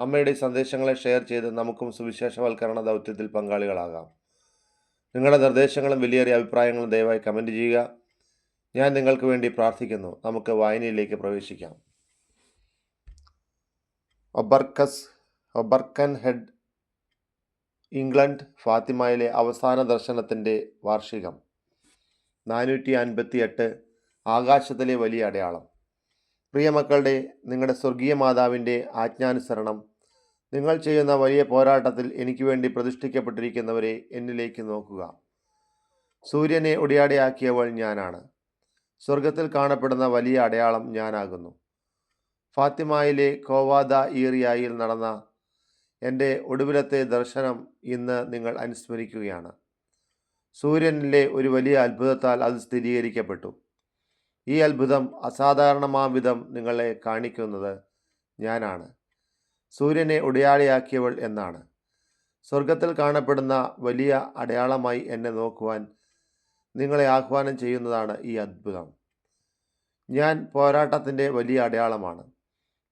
അമ്മയുടെ സന്ദേശങ്ങളെ ഷെയർ ചെയ്ത് നമുക്കും സുവിശേഷവൽക്കരണ ദൗത്യത്തിൽ പങ്കാളികളാകാം. നിങ്ങളുടെ നിർദ്ദേശങ്ങളും വിലയേറിയ അഭിപ്രായങ്ങളും ദയവായി കമന്റ് ചെയ്യുക. ഞാൻ നിങ്ങൾക്ക് വേണ്ടി പ്രാർത്ഥിക്കുന്നു. നമുക്ക് വായനയിലേക്ക് പ്രവേശിക്കാം. ഒബർക്കസ് ഒബർക്കൻ ഹെഡ് ഇംഗ്ലണ്ട് ഫാത്തിമയിലെ അവസാന ദർശനത്തിന്റെ വാർഷികം. നാനൂറ്റി അൻപത്തി എട്ട് ആകാശത്തിലെ വലിയ അടയാളം. പ്രിയമക്കളുടെ നിങ്ങളുടെ സ്വർഗീയ മാതാവിന്റെ ആജ്ഞാനുസരണം. നിങ്ങൾ ചെയ്യുന്ന വലിയ പോരാട്ടത്തിൽ എനിക്ക് വേണ്ടി പ്രതിഷ്ഠിക്കപ്പെട്ടിരിക്കുന്നവരെ എന്നിലേക്ക് നോക്കുക. സൂര്യനെ ഒടിയാടിയാക്കിയവൾ ഞാനാണ്. സ്വർഗത്തിൽ കാണപ്പെടുന്ന വലിയ അടയാളം ഞാനാകുന്നു. ഫാത്തിമയിലെ കോവാദ ഈറിയായിൽ നടന്ന എന്റെ ഒടുവിലത്തെ ദർശനം ഇന്ന് നിങ്ങൾ അനുസ്മരിക്കുകയാണ്. സൂര്യനിലെ ഒരു വലിയ അത്ഭുതത്താൽ അത് സ്ഥിരീകരിക്കപ്പെട്ടു. ഈ അത്ഭുതം അസാധാരണമാം വിധം നിങ്ങളെ കാണിക്കുന്നത് ഞാനാണ്. സൂര്യനെ ഉടയാളിയാക്കിയവൾ എന്നാണ്. സ്വർഗത്തിൽ കാണപ്പെടുന്ന വലിയ അടയാളമായി എന്നെ നോക്കുവാൻ നിങ്ങളെ ആഹ്വാനം ചെയ്യുന്നതാണ് ഈ അത്ഭുതം. ഞാൻ പോരാട്ടത്തിന്റെ വലിയ അടയാളമാണ്.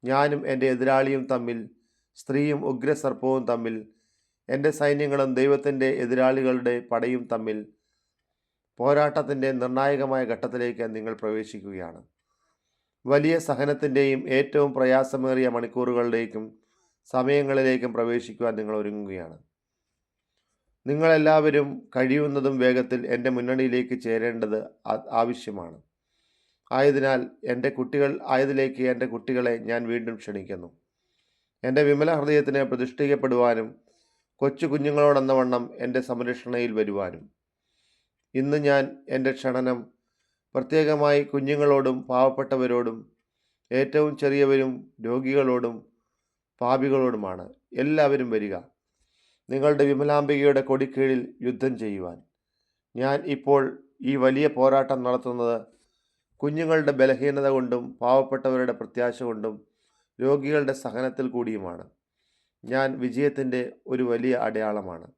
ഞാനും എന്റെ എതിരാളിയും തമ്മിൽ സ്ത്രീയും ഉഗ്രസർപ്പവും തമ്മിൽ എന്റെ സൈന്യങ്ങളും ദൈവത്തിന്റെ എതിരാളികളുടെ പടയും തമ്മിൽ പോരാട്ടത്തിന്റെ നിർണായകമായ ഘട്ടത്തിലേക്ക് നിങ്ങൾ പ്രവേശിക്കുകയാണ്. വലിയ സഹനത്തിന്റെയും ഏറ്റവും പ്രയാസമേറിയ മണിക്കൂറുകളിലേക്കും സമയങ്ങളിലേക്കും പ്രവേശിക്കുവാൻ നിങ്ങൾ ഒരുങ്ങുകയാണ്. നിങ്ങളെല്ലാവരും കഴിയുന്നതും വേഗത്തിൽ എന്റെ മുന്നണിയിലേക്ക് ചേരേണ്ടത് ആവശ്യമാണ്. ആയതിനാൽ എന്റെ കുട്ടികൾ ആയതിലേക്ക് എന്റെ കുട്ടികളെ ഞാൻ വീണ്ടും ക്ഷണിക്കുന്നു. എന്റെ വിമല ഹൃദയത്തിന് പ്രതിഷ്ഠിക്കപ്പെടുവാനും കൊച്ചു കുഞ്ഞുങ്ങളോടെന്ന വണ്ണം എന്റെ സംരക്ഷണയിൽ വരുവാനും. ഇന്ന് ഞാൻ എന്റെ ക്ഷണനം പ്രത്യേകമായി കുഞ്ഞുങ്ങളോടും പാവപ്പെട്ടവരോടും ഏറ്റവും ചെറിയവരും രോഗികളോടും പാപികളോടുമാണ്. എല്ലാവരും വരിക. നിങ്ങളുടെ വിമലാംബികയുടെ കൊടിക്കീഴിൽ യുദ്ധം ചെയ്യുവാൻ. ഞാൻ ഇപ്പോൾ ഈ വലിയ പോരാട്ടം നടത്തുന്നത് കുഞ്ഞുങ്ങളുടെ ബലഹീനത കൊണ്ടും പാവപ്പെട്ടവരുടെ പ്രത്യാശ കൊണ്ടും രോഗികളുടെ സഹനത്തിൽ കൂടിയുമാണ്. ഞാൻ വിജയത്തിന്റെ ഒരു വലിയ അടയാളമാണ്.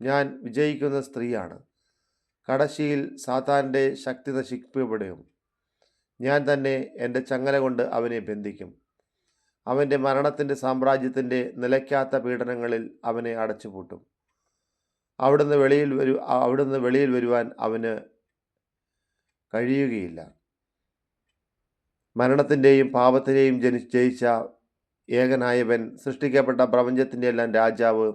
ഞാൻ വിജയിക്കുന്ന സ്ത്രീയാണ്. കടശിയിൽ സാത്താന്റെ ശക്തി നശിക്കപ്പെടും ഞാൻ തന്നെ എന്റെ ചങ്ങല കൊണ്ട് അവനെ ബന്ധിക്കും. അവന്റെ മരണത്തിന്റെ സാമ്രാജ്യത്തിന്റെ നിലയ്ക്കാത്ത പീഡനങ്ങളിൽ അവനെ അടച്ചുപൂട്ടും. അവിടുന്ന് വെളിയിൽ വരു അവിടുന്ന് വെളിയിൽ വരുവാൻ അവന് കഴിയുകയില്ല. മരണത്തിന്റെയും പാപത്തിന്റെയും ജനി ജയിച്ച ഏകനായവൻ സൃഷ്ടിക്കപ്പെട്ട പ്രപഞ്ചത്തിന്റെ എല്ലാം രാജാവ്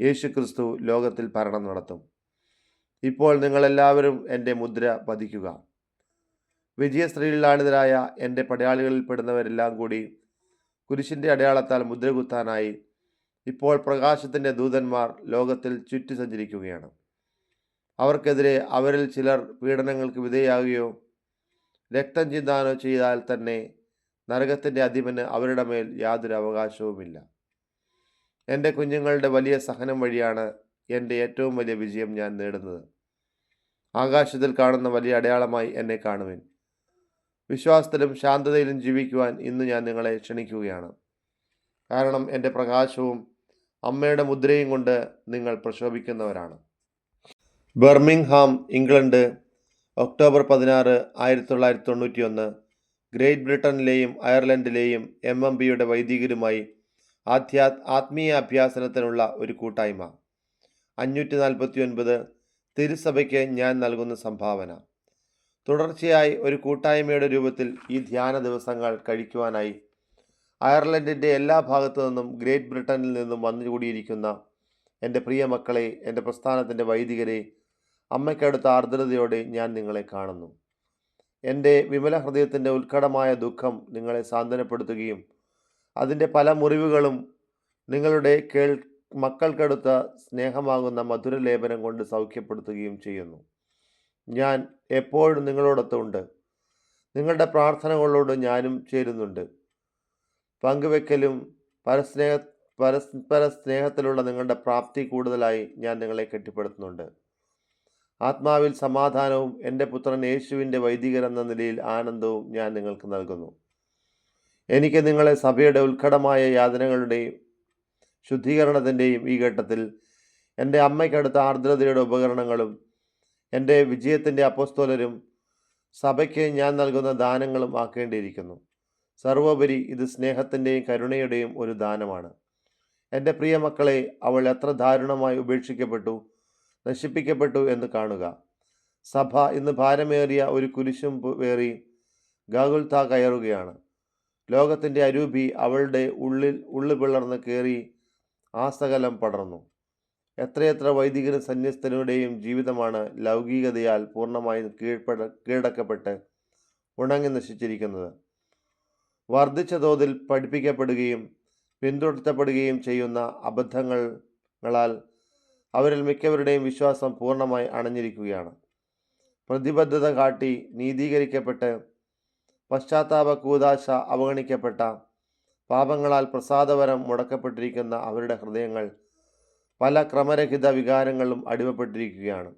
യേശുക്രിസ്തു ലോകത്തിൽ ഭരണം നടത്തും. ഇപ്പോൾ നിങ്ങളെല്ലാവരും എന്റെ മുദ്ര പതിക്കുക. വിജയശ്രീലാണിതരായ എന്റെ പടയാളികളിൽ പെടുന്നവരെല്ലാം കൂടി കുരിശിന്റെ അടയാളത്താൽ മുദ്ര കുത്താനായി ഇപ്പോൾ പ്രകാശത്തിന്റെ ദൂതന്മാർ ലോകത്തിൽ ചുറ്റി സഞ്ചരിക്കുകയാണ്. അവർക്കെതിരെ അവരിൽ ചിലർ പീഡനങ്ങൾക്ക് വിധേയാകുകയോ രക്തം ചിന്താനോ ചെയ്താൽ തന്നെ നരകത്തിന്റെ അധിപന് അവരുടെ മേൽ യാതൊരു അവകാശവുമില്ല. എന്റെ കുഞ്ഞുങ്ങളുടെ വലിയ സഹനം വഴിയാണ് എന്റെ ഏറ്റവും വലിയ വിജയം ഞാൻ നേടുന്നത്. ആകാശത്തിൽ കാണുന്ന വലിയ അടയാളമായി എന്നെ കാണുവിൻ. വിശ്വാസത്തിലും ശാന്തതയിലും ജീവിക്കുവാൻ ഇന്ന് ഞാൻ നിങ്ങളെ ക്ഷണിക്കുകയാണ്. കാരണം എന്റെ പ്രകാശവും അമ്മയുടെ മുദ്രയും കൊണ്ട് നിങ്ങൾ പ്രശോഭിക്കുന്നവരാണ്. ബർമിംഗ്ഹാം ഇംഗ്ലണ്ട് ഒക്ടോബർ പതിനാറ് ആയിരത്തി തൊള്ളായിരത്തി തൊണ്ണൂറ്റി ഒന്ന് ഗ്രേറ്റ് ബ്രിട്ടനിലെയും അയർലൻഡിലെയും എം എം ബിയുടെ വൈദികരുമായി ആധ്യാ ആത്മീയ അഭ്യാസനത്തിനുള്ള ഒരു കൂട്ടായ്മ. അഞ്ഞൂറ്റി നാൽപ്പത്തി ഒൻപത് തിരുസഭയ്ക്ക് ഞാൻ നൽകുന്ന സംഭാവന. തുടർച്ചയായി ഒരു കൂട്ടായ്മയുടെ രൂപത്തിൽ ഈ ധ്യാന ദിവസങ്ങൾ കഴിക്കുവാനായി അയർലൻഡിന്റെ എല്ലാ ഭാഗത്തു നിന്നും ഗ്രേറ്റ് ബ്രിട്ടനിൽ നിന്നും വന്നുകൂടിയിരിക്കുന്ന എന്റെ പ്രിയ മക്കളെ എന്റെ പ്രസ്ഥാനത്തിന്റെ വൈദികരെ അമ്മയ്ക്കടുത്ത ആർദ്രതയോടെ ഞാൻ നിങ്ങളെ കാണുന്നു. എന്റെ വിമല ഹൃദയത്തിന്റെ ഉത്കടമായ ദുഃഖം നിങ്ങളെ സാന്ത്വനപ്പെടുത്തുകയും അതിന്റെ പല മുറിവുകളും നിങ്ങളുടെ കേൾ മക്കൾക്കടുത്ത സ്നേഹമാകുന്ന മധുരലേപനം കൊണ്ട് സൗഖ്യപ്പെടുത്തുകയും ചെയ്യുന്നു. ഞാൻ എപ്പോഴും നിങ്ങളോടൊത്തുണ്ട്. നിങ്ങളുടെ പ്രാർത്ഥനകളോട് ഞാനും ചേരുന്നുണ്ട്. പങ്കുവെക്കലും പരസ്നേഹ പരസ്പര സ്നേഹത്തിലുള്ള നിങ്ങളുടെ പ്രാപ്തി കൂടുതലായി ഞാൻ നിങ്ങളെ കെട്ടിപ്പടുത്തുന്നുണ്ട്. ആത്മാവിൽ സമാധാനവും എന്റെ പുത്രൻ യേശുവിന്റെ വൈദികരെന്ന നിലയിൽ ആനന്ദവും ഞാൻ നിങ്ങൾക്ക് നൽകുന്നു. എനിക്ക് നിങ്ങളെ സഭയുടെ ഉത്കടമായ യാതനകളുടെയും ശുദ്ധീകരണത്തിന്റെയും ഈ ഘട്ടത്തിൽ എന്റെ അമ്മയ്ക്കടുത്ത ആർദ്രതയുടെ ഉപകരണങ്ങളും എന്റെ വിജയത്തിന്റെ അപ്പസ്തോലരും സഭയ്ക്ക് ഞാൻ നൽകുന്ന ദാനങ്ങളും ആക്കേണ്ടിയിരിക്കുന്നു. സർവോപരി ഇത് സ്നേഹത്തിന്റെയും കരുണയുടെയും ഒരു ദാനമാണ്. എന്റെ പ്രിയ മക്കളെ അവൾ എത്ര ദാരുണമായി ഉപേക്ഷിക്കപ്പെട്ടു നശിപ്പിക്കപ്പെട്ടു എന്ന് കാണുക. സഭ ഇന്ന് ഭാരമേറിയ ഒരു കുരിശും വേറി ഗാഗുൽത്ത കയറുകയാണ്. ലോകത്തിന്റെ അരൂപി അവളുടെ ഉള്ളിൽ ഉള്ളു പിളർന്ന് കയറി ആസകലം പടർന്നു. എത്രയെത്ര വൈദികരും സന്യസ്തരുടെയും ജീവിതമാണ് ലൗകികതയാൽ പൂർണമായും കീഴ്പ്പെട കീഴടക്കപ്പെട്ട് ഉണങ്ങി നശിച്ചിരിക്കുന്നത്. വർദ്ധിച്ച തോതിൽ പഠിപ്പിക്കപ്പെടുകയും പിന്തുടർത്തപ്പെടുകയും ചെയ്യുന്ന അബദ്ധങ്ങളാൽ അവരിൽ മിക്കവരുടെയും വിശ്വാസം പൂർണമായി അണഞ്ഞിരിക്കുകയാണ്. പ്രതിബദ്ധത കാട്ടി നീതീകരിക്കപ്പെട്ട് പശ്ചാത്താപ കൂതാശ അവഗണിക്കപ്പെട്ട പാപങ്ങളാൽ പ്രസാദവരം മുടക്കപ്പെട്ടിരിക്കുന്ന അവരുടെ ഹൃദയങ്ങൾ പല ക്രമരഹിത വികാരങ്ങളും അടിമപ്പെട്ടിരിക്കുകയാണ്.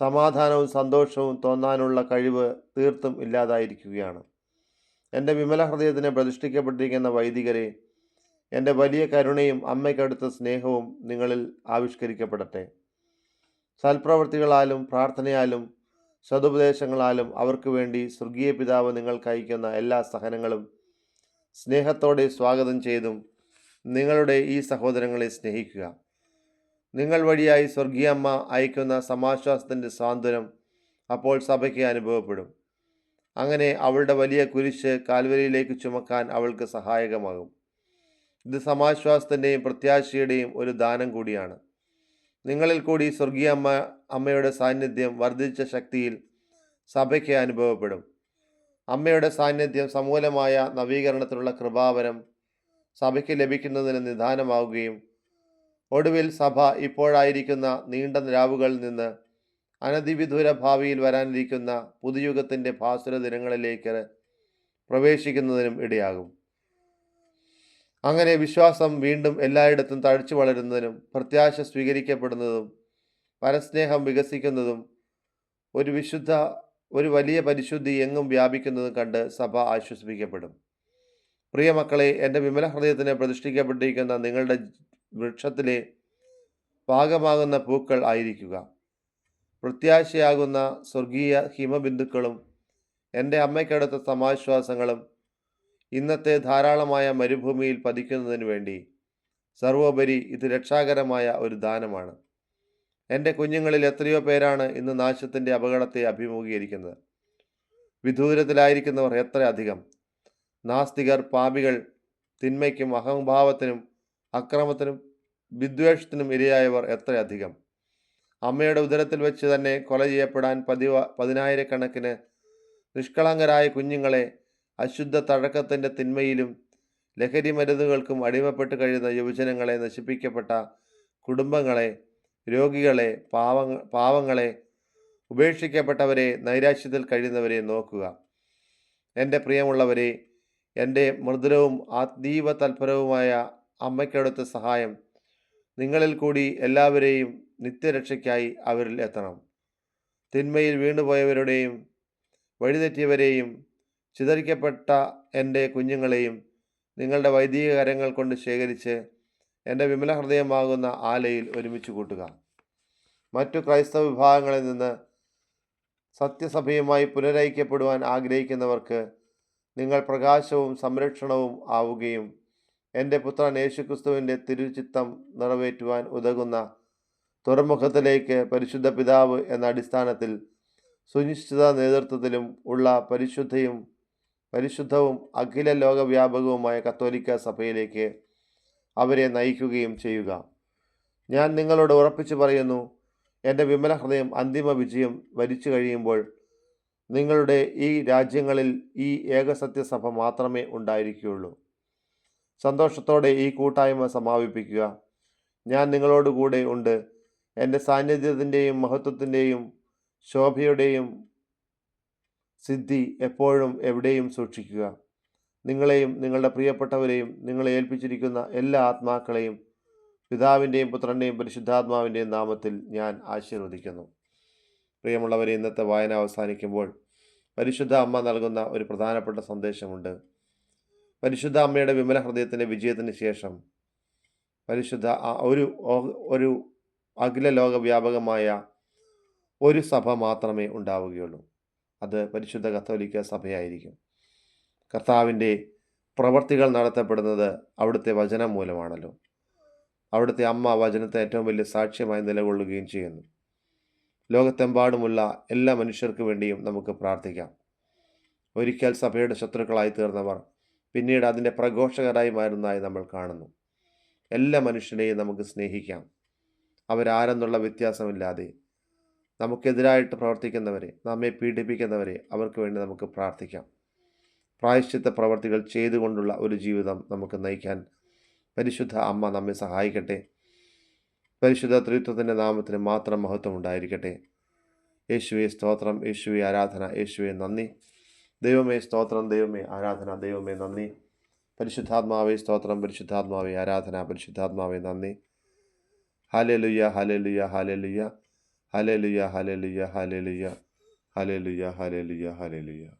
സമാധാനവും സന്തോഷവും തോന്നാനുള്ള കഴിവ് തീർത്തും ഇല്ലാതായിരിക്കുകയാണ്. എന്റെ വിമല ഹൃദയത്തിന് പ്രതിഷ്ഠിക്കപ്പെട്ടിരിക്കുന്ന വൈദികരെ എന്റെ വലിയ കരുണയും അമ്മയ്ക്കടുത്ത സ്നേഹവും നിങ്ങളിൽ ആവിഷ്കരിക്കപ്പെടട്ടെ. സൽപ്രവൃത്തികളാലും പ്രാർത്ഥനയാലും സതുപദേശങ്ങളാലും അവർക്ക് വേണ്ടി സ്വർഗീയ പിതാവ് നിങ്ങൾക്ക് അയക്കുന്ന എല്ലാ സഹനങ്ങളും സ്നേഹത്തോടെ സ്വാഗതം ചെയ്തും നിങ്ങളുടെ ഈ സഹോദരങ്ങളെ സ്നേഹിക്കുക. നിങ്ങൾ വഴിയായി സ്വർഗീയമ്മ അയക്കുന്ന സമാശ്വാസത്തിന്റെ സാന്ത്വനം അപ്പോൾ സഭയ്ക്ക് അനുഭവപ്പെടും. അങ്ങനെ അവളുടെ വലിയ കുരിശ് കാൽവരിയിലേക്ക് ചുമക്കാൻ അവൾക്ക് സഹായകമാകും. ഇത് സമാശ്വാസത്തിന്റെയും പ്രത്യാശയുടെയും ഒരു ദാനം കൂടിയാണ്. നിങ്ങളിൽ കൂടി സ്വർഗീയ അമ്മ അമ്മയുടെ സാന്നിധ്യം വർദ്ധിച്ച ശക്തിയിൽ സഭയ്ക്ക് അനുഭവപ്പെടും. അമ്മയുടെ സാന്നിധ്യം സമൂലമായ നവീകരണത്തിനുള്ള കൃപാവരം സഭയ്ക്ക് ലഭിക്കുന്നതിന് നിദാനമാവുകയും ഒടുവിൽ സഭ ഇപ്പോഴായിരിക്കുന്ന നീണ്ട രാവുകളിൽ നിന്ന് അനധിവിദൂര ഭാവിയിൽ വരാനിരിക്കുന്ന പുതുയുഗത്തിന്റെ ഭാസുര ദിനങ്ങളിലേക്ക് പ്രവേശിക്കുന്നതിനും ഇടയാകും. അങ്ങനെ വിശ്വാസം വീണ്ടും എല്ലായിടത്തും തഴച്ചു വളരുന്നതിനും പ്രത്യാശ സ്വീകരിക്കപ്പെടുന്നതും പരസ്നേഹം വികസിക്കുന്നതും ഒരു വിശുദ്ധ ഒരു വലിയ പരിശുദ്ധി എങ്ങും വ്യാപിക്കുന്നതും കണ്ട് സഭ ആശ്വസിപ്പിക്കപ്പെടും. പ്രിയ മക്കളെ എന്റെ വിമല ഹൃദയത്തിന് പ്രതിഷ്ഠിക്കപ്പെട്ടിരിക്കുന്ന നിങ്ങളുടെ വൃക്ഷത്തിലെ പാകമാകുന്ന പൂക്കൾ ആയിരിക്കുക. പ്രത്യാശയാകുന്ന സ്വർഗീയ ഹിമബിന്ദുക്കളും എന്റെ അമ്മയ്ക്കടുത്ത സമാശ്വാസങ്ങളും ഇന്നത്തെ ധാരാളമായ മരുഭൂമിയിൽ പതിക്കുന്നതിന് വേണ്ടി സർവോപരി ഇത് രക്ഷാകരമായ ഒരു ദാനമാണ്. എന്റെ കുഞ്ഞുങ്ങളിൽ എത്രയോ പേരാണ് ഇന്ന് നാശത്തിന്റെ അപകടത്തെ അഭിമുഖീകരിക്കുന്നത്. വിദൂരത്തിലായിരിക്കുന്നവർ എത്ര അധികം? നാസ്തികർ പാപികൾ തിന്മയ്ക്കും അഹംഭാവത്തിനും അക്രമത്തിനും വിദ്വേഷത്തിനും ഇരയായവർ എത്രയധികം അമ്മയുടെ ഉദരത്തിൽ വെച്ച് തന്നെ കൊല ചെയ്യപ്പെടാൻ പതിവ പതിനായിരക്കണക്കിന് നിഷ്കളങ്കരായ കുഞ്ഞുങ്ങളെ അശുദ്ധ തഴക്കത്തിന്റെ തിന്മയിലും ലഹരി മരുന്നുകൾക്കും അടിമപ്പെട്ട് കഴിയുന്ന യുവജനങ്ങളെ നശിപ്പിക്കപ്പെട്ട കുടുംബങ്ങളെ രോഗികളെ പാവങ്ങ പാവങ്ങളെ ഉപേക്ഷിക്കപ്പെട്ടവരെ നൈരാശ്യത്തിൽ കഴിയുന്നവരെ നോക്കുക. എന്റെ പ്രിയമുള്ളവരെ എന്റെ മൃദുലവും അതീവ തൽപരവുമായ അമ്മയ്ക്കടുത്ത സഹായം നിങ്ങളിൽ കൂടി എല്ലാവരെയും നിത്യരക്ഷയ്ക്കായി അവരിൽ എത്തണം. തിന്മയിൽ വീണുപോയവരുടെയും വഴിതെറ്റിയവരെയും ചിതറിക്കപ്പെട്ട എന്റെ കുഞ്ഞുങ്ങളെയും നിങ്ങളുടെ വൈദിക കരങ്ങൾ കൊണ്ട് ശേഖരിച്ച് എന്റെ വിമല ഹൃദയമാകുന്ന ആലയിൽ ഒരുമിച്ച് കൂട്ടുക. മറ്റു ക്രൈസ്തവ വിഭാഗങ്ങളിൽ നിന്ന് സത്യസഭയുമായി പുനരയിക്കപ്പെടുവാൻ ആഗ്രഹിക്കുന്നവർക്ക് നിങ്ങൾ പ്രകാശവും സംരക്ഷണവും ആവുകയും എന്റെ പുത്രൻ യേശുക്രിസ്തുവിന്റെ തിരുചിത്തം നിറവേറ്റുവാൻ ഉതകുന്ന തുറമുഖത്തിലേക്ക് പരിശുദ്ധ പിതാവ് എന്ന അടിസ്ഥാനത്തിൽ സുനിശ്ചിത നേതൃത്വത്തിലും ഉള്ള പരിശുദ്ധയും പരിശുദ്ധവും അഖില ലോകവ്യാപകവുമായ കത്തോലിക്ക സഭയിലേക്ക് അവരെ നയിക്കുകയും ചെയ്യുക. ഞാൻ നിങ്ങളോട് ഉറപ്പിച്ചു പറയുന്നു എന്റെ വിമല ഹൃദയം അന്തിമ വിജയം വരിച്ചു കഴിയുമ്പോൾ നിങ്ങളുടെ ഈ രാജ്യങ്ങളിൽ ഈ ഏകസത്യസഭ മാത്രമേ ഉണ്ടായിരിക്കുകയുള്ളൂ. സന്തോഷത്തോടെ ഈ കൂട്ടായ്മ സമാപിപ്പിക്കുക. ഞാൻ നിങ്ങളോട് കൂടെ ഉണ്ട്. എന്റെ സാന്നിധ്യത്തിന്റെയും മഹത്വത്തിന്റെയും ശോഭയുടെയും സിദ്ധി എപ്പോഴും എവിടെയും സൂക്ഷിക്കുക. നിങ്ങളെയും നിങ്ങളുടെ പ്രിയപ്പെട്ടവരെയും നിങ്ങളെ ഏൽപ്പിച്ചിരിക്കുന്ന എല്ലാ ആത്മാക്കളെയും പിതാവിന്റെയും പുത്രന്റെയും പരിശുദ്ധാത്മാവിന്റെയും നാമത്തിൽ ഞാൻ ആശീർവദിക്കുന്നു. പ്രിയമുള്ളവരെ ഇന്നത്തെ വായന അവസാനിക്കുമ്പോൾ പരിശുദ്ധ അമ്മ നൽകുന്ന ഒരു പ്രധാനപ്പെട്ട സന്ദേശമുണ്ട്. പരിശുദ്ധ അമ്മയുടെ വിമല ഹൃദയത്തിന്റെ വിജയത്തിന് ശേഷം പരിശുദ്ധ ഒരു ഒരു അഖില ലോകവ്യാപകമായ ഒരു സഭ മാത്രമേ ഉണ്ടാവുകയുള്ളൂ. അത് പരിശുദ്ധ കത്തോലിക്ക സഭയായിരിക്കും. കർത്താവിന്റെ പ്രവർത്തികൾ നടത്തപ്പെടുന്നത് അവിടുത്തെ വചനം മൂലമാണല്ലോ. അവിടുത്തെ അമ്മ വചനത്തെ ഏറ്റവും വലിയ സാക്ഷ്യമായി നിലകൊള്ളുകയും ചെയ്യുന്നു. ലോകത്തെമ്പാടുമുള്ള എല്ലാ മനുഷ്യർക്ക് വേണ്ടിയും നമുക്ക് പ്രാർത്ഥിക്കാം. ഒരിക്കൽ സഭയുടെ ശത്രുക്കളായി തീർന്നവർ പിന്നീട് അതിന്റെ പ്രഘോഷകരായി മാറുന്നതായി നമ്മൾ കാണുന്നു. എല്ലാ മനുഷ്യനെയും നമുക്ക് സ്നേഹിക്കാം. അവരാരെന്നുള്ള വ്യത്യാസമില്ലാതെ നമുക്കെതിരായിട്ട് പ്രവർത്തിക്കുന്നവരെ നമ്മെ പീഡിപ്പിക്കുന്നവരെ അവർക്ക് വേണ്ടി നമുക്ക് പ്രാർത്ഥിക്കാം. പ്രായശ്ചിത്ത പ്രവർത്തികൾ ചെയ്തുകൊണ്ടുള്ള ഒരു ജീവിതം നമുക്ക് നയിക്കാൻ പരിശുദ്ധ അമ്മ നമ്മെ സഹായിക്കട്ടെ. പരിശുദ്ധ ത്രിത്വത്തിന്റെ നാമത്തിന് മാത്രം മഹത്വം ഉണ്ടായിരിക്കട്ടെ. യേശുവെ സ്തോത്രം യേശുവെ ആരാധന യേശുവെ നന്ദി. ദൈവമേ സ്തോത്രം ദൈവമേ ആരാധന ദൈവമേ നന്ദി. പരിശുദ്ധാത്മാവേ സ്തോത്രം പരിശുദ്ധാത്മാവേ ആരാധന പരിശുദ്ധാത്മാവേ നന്ദി. ഹലലുയ ഹലലുയ ലുയ്യ ഹലലുയ ലുയ്യ ഹലലുയ ലുയ്യ ഹലലുയ ഹലലുയ